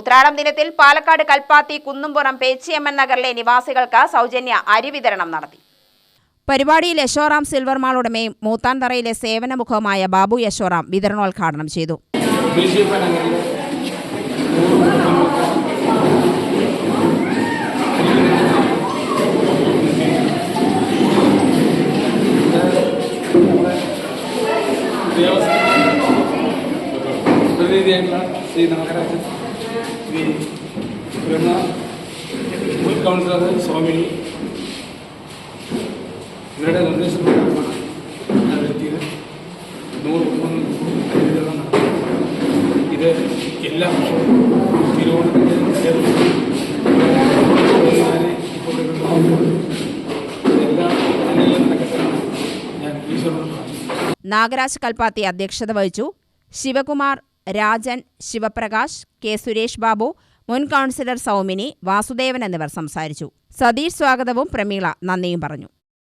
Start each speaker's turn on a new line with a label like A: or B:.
A: ഉത്രാടം ദിനത്തിൽ പാലക്കാട് കൽപ്പാത്തി കുന്നുംപുറം പേച്ചിയമ്മൻ നഗറിലെ നിവാസികൾക്ക് സൗജന്യ അരി വിതരണം നടത്തി. പരിപാടിയിൽ യശോറാം സിൽവർ മാൾ ഉടമയും മൂത്താൻതറയിലെ സേവനമുഖവുമായ ബാബു യശോറാം വിതരണോദ്ഘാടനം ചെയ്തു.
B: പ്രതിനിധിയായിട്ടുള്ള ശ്രീ നാഗരാജൻ. ശ്രീ ബ്രഹ്മ മുൻ കൗൺസിലർ സ്വാമിനി ഇവരുടെ നിർദ്ദേശപ്രകാരമാണ് ഞാൻ എത്തിയത്. നൂറ് വിതരണം നടത്തി ഇത് എല്ലാ ഇവിടെ എല്ലാം നല്ല ഞാൻ ഈശ്വരനോട്
A: നാഗരാജ് കൽപ്പാത്തി അധ്യക്ഷത വഹിച്ചു ശിവകുമാർ രാജൻ ശിവപ്രകാശ് കെ സുരേഷ് ബാബു മുൻ കൗൺസിലർ സൗമിനി വാസുദേവൻ എന്നിവർ സംസാരിച്ചു. സതീഷ് സ്വാഗതവും പ്രമീള നന്ദിയും പറഞ്ഞു.